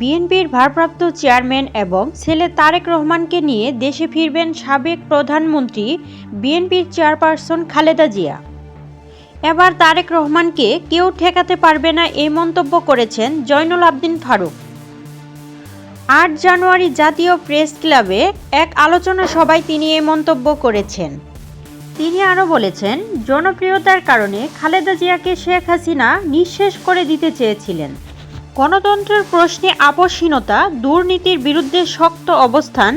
বিএনপির ভারপ্রাপ্ত চেয়ারম্যান এবং ছেলে তারেক রহমানকে নিয়ে দেশে ফিরবেন সাবেক প্রধানমন্ত্রী বিএনপির চেয়ারপারসন খালেদা জিয়া। এবার তারেক রহমানকে কেউ ঠেকাতে পারবে না এই মন্তব্য করেছেন জয়নুল আবদিন ফারুক। আট জানুয়ারি জাতীয় প্রেস ক্লাবে এক আলোচনা সভায় তিনি এই মন্তব্য করেছেন। তিনি আরও বলেছেন, জনপ্রিয়তার কারণে খালেদা জিয়াকে শেখ হাসিনা নিঃশেষ করে দিতে চেয়েছিলেন। গণতন্ত্রের প্রশ্নে আপসহীনতা, দুর্নীতির বিরুদ্ধে শক্ত অবস্থান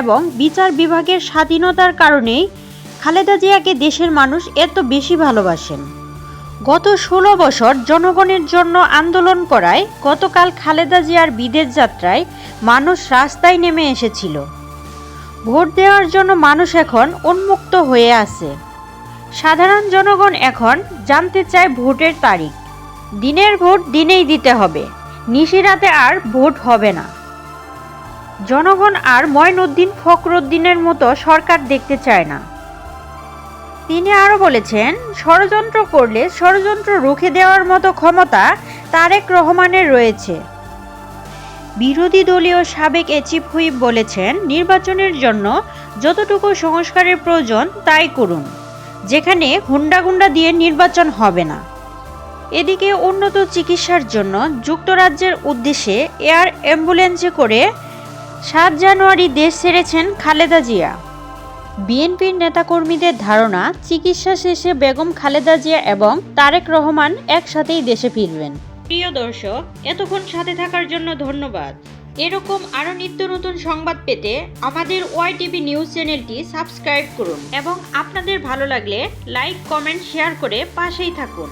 এবং বিচার বিভাগের স্বাধীনতার কারণেই খালেদা জিয়াকে দেশের মানুষ এত বেশি ভালোবাসেন। গত ষোলো বছর জনগণের জন্য আন্দোলন করায় গতকাল খালেদা জিয়ার বিদেশ যাত্রায় মানুষ রাস্তায় নেমে এসেছিল। ভোট দেওয়ার জন্য মানুষ এখন উন্মুক্ত হয়ে আছে। সাধারণ জনগণ এখন জানতে চায় ভোটের তারিখ। দিনের ভোট দিনেই দিতে হবে। নিশিরাতে আর ভোট হবে না। জনগণ আর ময়নুদ্দিন ফখরুদ্দিনের মতো সরকার দেখতে চায় না। তিনি আরও বলেছেন, ষড়যন্ত্র করলে ষড়যন্ত্র রুখে দেওয়ার মতো ক্ষমতা তারেক রহমানের রয়েছে। বিরোধী দলীয় সাবেক এ চিফ হুইপ বলেছেন, নির্বাচনের জন্য যতটুকু সংস্কারের প্রয়োজন তাই করুন, যেখানে হুন্ডাগুন্ডা দিয়ে নির্বাচন হবে না। এদিকে উন্নত চিকিৎসার জন্য যুক্তরাজ্যের উদ্দেশ্যে এয়ার অ্যাম্বুলেন্সে করে সাত জানুয়ারি দেশ ছেড়েছেন খালেদা জিয়া। বিএনপির নেতাকর্মীদের ধারণা, চিকিৎসা শেষে বেগম খালেদা জিয়া এবং তারেক রহমান একসাথেই দেশে ফিরবেন। প্রিয় দর্শক, এতক্ষণ সাথে থাকার জন্য ধন্যবাদ। এরকম আরও নিত্য নতুন সংবাদ পেতে আমাদের ওয়াই টিভি নিউজ চ্যানেলটি সাবস্ক্রাইব করুন এবং আপনাদের ভালো লাগলে লাইক, কমেন্ট, শেয়ার করে পাশেই থাকুন।